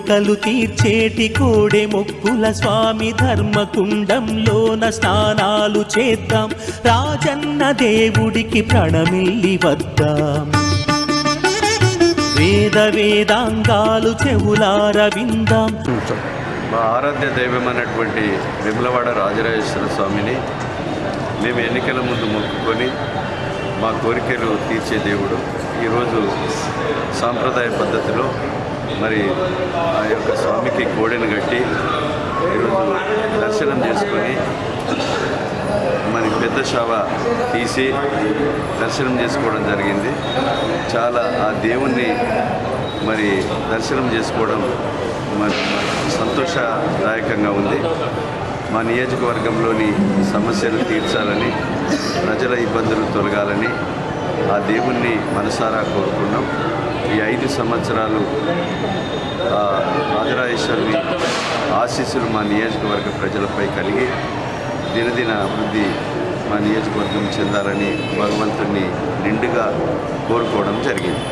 కోరికలు తీర్చేటి కోడె మొక్కుల స్వామి ధర్మకుండంలోన స్నానాలు చేద్దాం. రాజన్న దేవుడికి ప్రణమిల్లి వద్దాం. వేద వేదాంగాలు చెవులార విందాం. మా ఆరాధ్య దైవం అన్నటువంటి విమలవాడ రాజరాజేశ్వర స్వామిని మేము ఎన్నికల ముందు మొక్కుకొని మా కోరికలు తీర్చే దేవుడు ఈరోజు సాంప్రదాయ పద్ధతిలో మరి ఆ యొక్క స్వామికి కోడెను కట్టి ఈరోజు దర్శనం చేసుకొని మరి పెద్ద షావ తీసి దర్శనం చేసుకోవడం జరిగింది. చాలా ఆ దేవుణ్ణి మరి దర్శనం చేసుకోవడం మరి సంతోషదాయకంగా ఉంది. మా నియోజకవర్గంలోని సమస్యలు తీర్చాలని ప్రజల ఇబ్బందులు తొలగాలని ఆ దేవుణ్ణి మనసారా కోరుకున్నాం. ఈ ఐదు సంవత్సరాలు రాజరాజేశ్వరి ఆశీస్సులు మా నియోజకవర్గ ప్రజలపై కలిగి దినదిన అభివృద్ధి మా నియోజకవర్గం చెందాలని భగవంతుడిని నిండుగా కోరుకోవడం జరిగింది.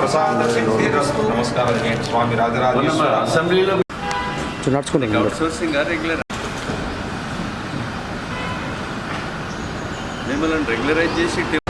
ప్రసాద సిద్ధిరస్తు నమస్కారం చేయండి స్వామి రాజరాజేశ్వర అసెంబ్లీలో నడుచుకుంటాం అవుట్ సోర్సింగ్ రెగ్యులర్ మిమ్మల్ని రెగ్యులరైజ్ చేసి